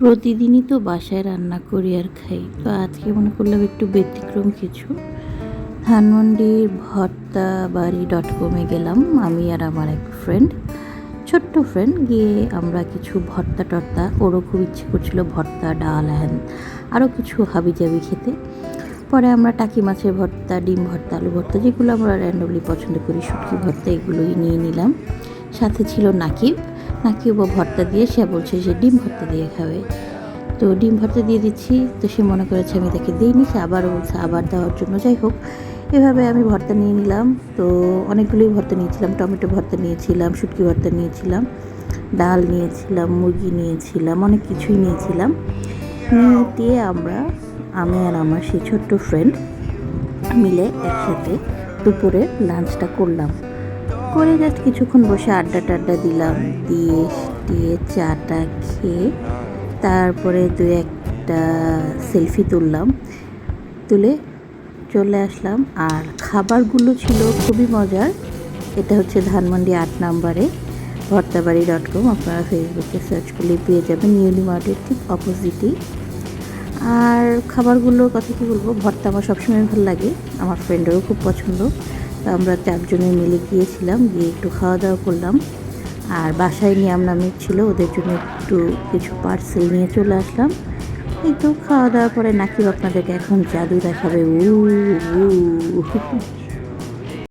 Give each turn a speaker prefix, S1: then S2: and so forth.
S1: প্রতিদিনই তো বাসায় রান্না করি আর খাই। তো আজকে মনে করলাম একটু ব্যতিক্রম কিছু। ধানমন্ডির ভর্তা বাড়ি ডট কমে গেলাম, আমি আর আমার এক ফ্রেন্ড ছোট্ট ফ্রেন্ড গিয়ে আমরা কিছু ভর্তা টর্তা, ওরও খুব ইচ্ছে করছিল ভর্তা, ডাল, হ্যান, আরও কিছু হাবি হাবিজাবি খেতে। পরে আমরা টাকি মাছের ভর্তা, ডিম ভর্তা, আলু ভর্তা, যেগুলো আমরা র্যান্ডমলি পছন্দ করি, শুটকি ভর্তা, এগুলোই নিয়ে নিলাম। সাথে ছিল নাকিব। নাকিব ও ভর্তা দিয়ে, সে বলছে যে ডিম ভর্তা দিয়ে খাবে। তো ডিম ভর্তা দিয়ে দিচ্ছি, তো সে মনে করেছে আমি তাকে দিইনি, সে আবারও বলছে আবার দেওয়ার জন্য। যাই হোক, এভাবে আমি ভর্তা নিয়ে নিলাম। তো অনেকগুলোই ভর্তা নিয়েছিলাম, টমেটো ভর্তা নিয়েছিলাম, শুটকি ভর্তা নিয়েছিলাম, ডাল নিয়েছিলাম, মুরগি নিয়েছিলাম, অনেক কিছুই নিয়েছিলাম। নিয়ে দিয়ে আমরা, আমি আর আমার সেই ছোট্ট ফ্রেন্ড মিলে একসাথে দুপুরে লাঞ্চটা করলাম। করে জাস্ট কিছুক্ষণ বসে আড্ডা টাড্ডা দিলাম। দিয়ে দিয়ে চাটা খেয়ে তারপরে দু একটা সেলফি তুললাম। তুলে চলে আসলাম। আর খাবারগুলো ছিল খুবই মজার। এটা হচ্ছে ধানমন্ডি আট নাম্বারে, ভর্তাবাড়ি ডট কম। আপনারা ফেসবুকে সার্চ করলে পেয়ে যাবেন নিউলি মার্টের ঠিক অপোজিটেই। আর খাবারগুলোর কথা কি বলব? ভর্তা আমার সবসময় ভালো লাগে। আমার ফ্রেন্ডেরও খুব পছন্দ। আমরা চারজনে মিলে গিয়েছিলাম, গিয়ে একটু খাওয়া দাওয়া করলাম। আর বাসায় নিয়ে নামের ছিল ওদের জন্য একটু কিছু পার্সেল নিয়ে চলে আসলাম। এই তো খাওয়া দাওয়া পরে নাকি আপনাদেরকে এখন জাদু দেখাবে। উ